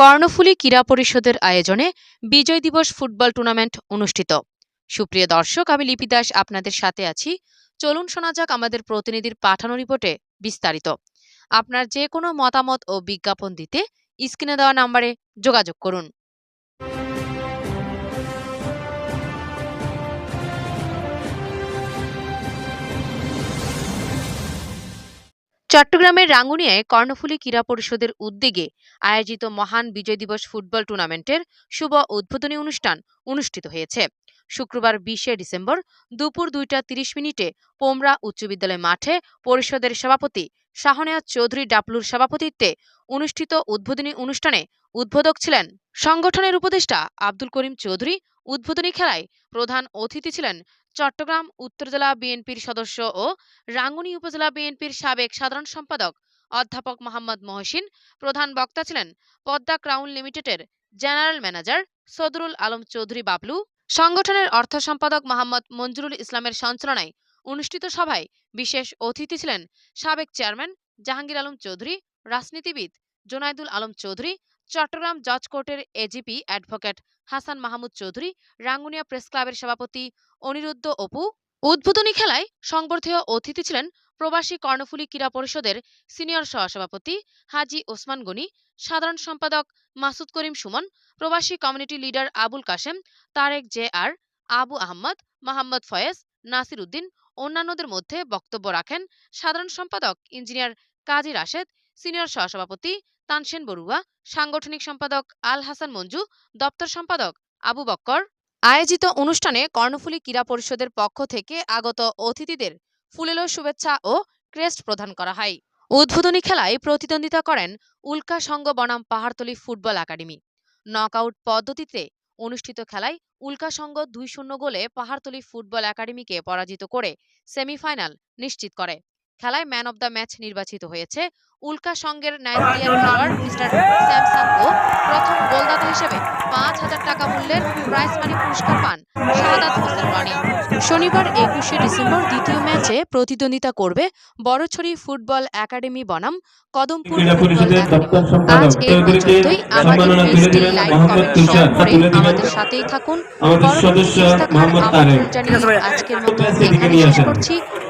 কর্ণফুলী ক্রীড়া পরিষদের আয়োজনে বিজয় দিবস ফুটবল টুর্নামেন্ট অনুষ্ঠিত। সুপ্রিয় দর্শক, আমি লিপি দাস আপনাদের সাথে আছি। চলুন শোনা যাক আমাদের প্রতিনিধির পাঠানো রিপোর্টে বিস্তারিত। আপনার যে কোনো মতামত ও বিজ্ঞাপন দিতে স্ক্রিনে দেওয়া নম্বরে যোগাযোগ করুন। চট্টগ্রামের রাঙ্গুনিয়ায় কর্ণফুলী ক্রীড়া পরিষদের উদ্যোগে আয়োজিত মহান বিজয় দিবস ফুটবল টুর্নামেন্টের শুভ উদ্বোধনী অনুষ্ঠান অনুষ্ঠিত হয়েছে। শুক্রবার বিশে ডিসেম্বর দুপুর দুইটা তিরিশ মিনিটে পোমরা উচ্চ বিদ্যালয় মাঠে পরিষদের সভাপতি শাহনেয়াজ চৌধুরী ডাপলুর সভাপতিত্বে অনুষ্ঠিত উদ্বোধনী অনুষ্ঠানে উদ্বোধক ছিলেন সংগঠনের উপদেষ্টা আব্দুল করিম চৌধুরী। উদ্বোধনী খেলায় প্রধান অতিথি ছিলেন চট্টগ্রাম, উত্তর জেলা বিএনপির সদস্য ও রাঙ্গুনী উপজেলা বিএনপির সাবেক সাধারণ সম্পাদক অধ্যাপক মোহাম্মদ মহসিন, প্রধান বক্তা ছিলেন পদ্মা ক্রাউন লিমিটেডের জেনারেল ম্যানেজার সদরুল আলম চৌধুরী বাবলু। সংগঠনের অর্থ সম্পাদক মোহাম্মদ মঞ্জুরুল ইসলামের সঞ্চালনায় অনুষ্ঠিত সভায় বিশেষ অতিথি ছিলেন সাবেক চেয়ারম্যান জাহাঙ্গীর আলম চৌধুরী, রাজনীতিবিদ জোনায়দুল আলম চৌধুরী চট্টগ্রাম জজ কোর্টের AGP advocate Hasan Mahmud Chowdhury, Rangunia press ক্লাবের সভাপতি অনিরুদ্ধ অপু। উদ্বোধনী খেলায় সংবর্ধীয় অতিথি ছিলেন প্রবাসী কর্ণফুলী ক্রীড়া পরিষদের সিনিয়র সহসভাপতি হাজি ওসমান গনি, সাধারণ সম্পাদক মাসুদ করিম সুমন, প্রবাসী community leader Abul Kashem, Tareq J R, Abu Ahmad Mohammad Foyez, Nasir Uddin অন্যান্যদের মধ্যে বক্তব্য রাখেন সাধারণ সম্পাদক ইঞ্জিনিয়ার কাজী রাশেদ, সিনিয়র সহসভাপতি তানসেন বড়ুয়া, সাংগঠনিক সম্পাদক আল হাসান মঞ্জু, দপ্তর সম্পাদক আবু বক্কর। আয়োজিত অনুষ্ঠানে কর্ণফুলী ক্রীড়া পরিষদের পক্ষ থেকে আগত অতিথিদের ফুলেলো শুভেচ্ছা ও ক্রেস্ট প্রদান করা হয়। উদ্বোধনী খেলায় প্রতিদ্বন্দ্বিতা করেন উল্কা সংঘ বনাম পাহাড়তলী ফুটবল একাডেমি। নকআউট পদ্ধতিতে অনুষ্ঠিত খেলায় উল্কা সংঘ দুই শূন্য গোলে পাহাড়তলী ফুটবল একাডেমিকে পরাজিত করে সেমিফাইনাল নিশ্চিত করে। খেলায় ম্যান অব দ্য ম্যাচ নির্বাচিত হয়েছে। উল্কা সংঘের নাইজেরিয়ান খেলোয়াড় মিস্টার স্যামসাং ও প্রথম গোলদাতা হিসেবে পাঁচ হাজার টাকা মূল্যের প্রাইজ মানি পুরস্কার পান শাহাদাত হোসেন রনি শনিবার একুশে ডিসেম্বর দ্বিতীয় ম্যাচে প্রতিদ্বন্দ্বিতা করবে বড়ছড়ি ফুটবল একাডেমি বনাম কদমপুর ফুটবল পরিষদের দপ্তর সম্পাদক আজ এর পর্যন্তই আমাদের সম্মাননা তুলে দিলেন মোহাম্মদ কমেন্ট শেয়ার করে তুলে দিলেন আমাদের সাথেই থাকুন। আমাদের পরবর্তী সদস্য থাকার মোহাম্মদ তারেক। জানিয়ে আজকের মতো এখানে শেষ করছি।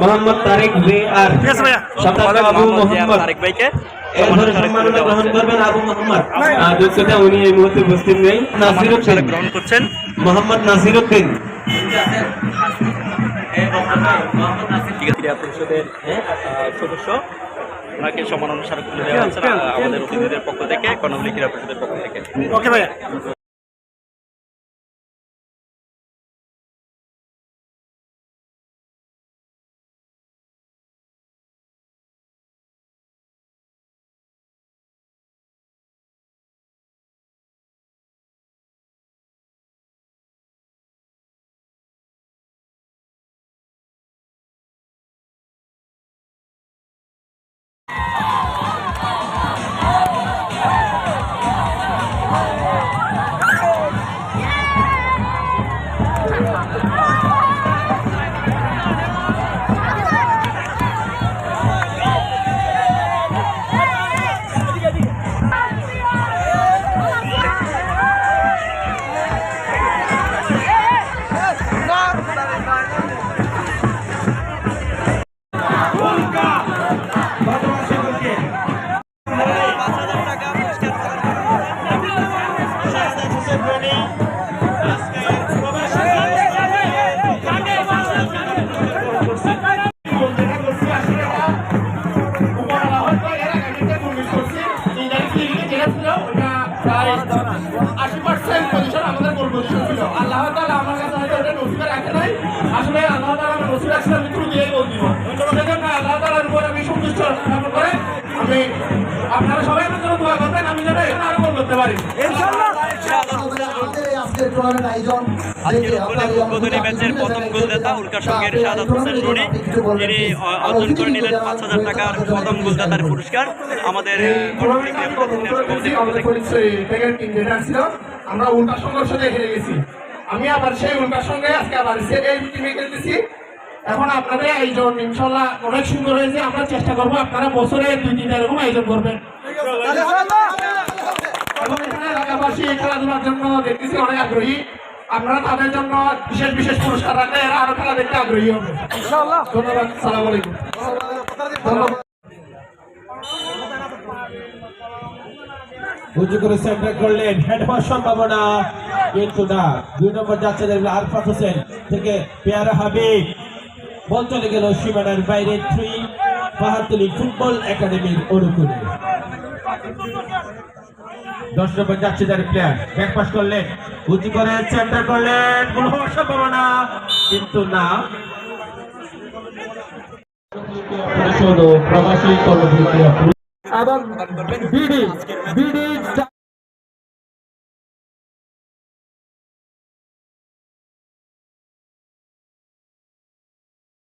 Mohammad Tareq J R. সম্পাদক আবু মোহাম্মদ। তারেক ভাইকে। সম্মাননা গ্রহণ করবেন আবু মোহাম্মদ। উনি এই মুহূর্তে উপস্থিত নেই। গ্রহণ করছেন। মোহাম্মদ নাসির উদ্দিন ক্রীড়া পরিষদের সদস্য ওনাকে সম্মানানুসারে তুলে দেওয়া হচ্ছে আমাদের অতিথিদের পক্ষ থেকে কর্ণফুলী ক্রীড়া পরিষদের পক্ষ থেকে। ওকে ভাইয়া। আমাদের ছিল আল্লাহ তাআলা আমার কাছে হয়তো ওটা নসিবে রাখে নাই আসলে আল্লাহ তাআলা আমার নসিবে রাখছে আমি দিয়ে গোল সেজন্য আল্লাহ তাআলার উপর আমি সন্তুষ্ট থাকার পরে আমি আপনারা সবাই আমার জন্য দোয়া করবেন আমি যেন এখানে আরও গোল করতে পারি ইনশাআল্লাহ আজকের টুর্নামেন্ট আয়োজন আজকের দেখে উদ্বোধনী ম্যাচের প্রথম গোলদাতা উল্কা সঙ্গের শাহাদাত হোসেন রনি তিনি অর্জন করে নিলেন পাঁচ হাজার টাকার প্রথম গোলদাতার পুরস্কার আমাদের আমরা উল্টা সংঘর্ষ হেরে গেছি আমি আবার সেই উল্টার সঙ্গে আজকে আবার টিমে খেলতেছি। এখন আপনাদের আয়োজন ইনশাল্লাহ অনেক সুন্দর হয়েছে আমরা চেষ্টা করব আপনারা বছরে দুই তিন এরকম আয়োজন করবেন। এবং এখানে এলাকাবাসী খেলাধুলার জন্য দেখতেছি অনেক আগ্রহী। আপনারা তাদের জন্য বিশেষ বিশেষ পুরস্কার রাখলে এরা আরও খেলা দেখতে আগ্রহী হবে। ধন্যবাদ সালাম আলাইকুম। উঁচু করে সেন্টার করলেন। হেড হওয়ার সম্ভাবনা। কিন্তু না দুই নম্বর যাচ্ছে আরফাত হোসেন থেকে পেয়ারা হাবিব। বল চলে গেল সীমানার বাইরে থ্রি পাহাড়তলি ফুটবল একাডেমির অনুকূলে। দশ নম্বর যাচ্ছে যার প্লেয়ার ব্যাক পাস করলেন। উঁচু করে সেন্টার করলেন। গোল হওয়ার সম্ভাবনা, কিন্তু না। প্রবাসী কর্মসূচি এবং বিডি বিডি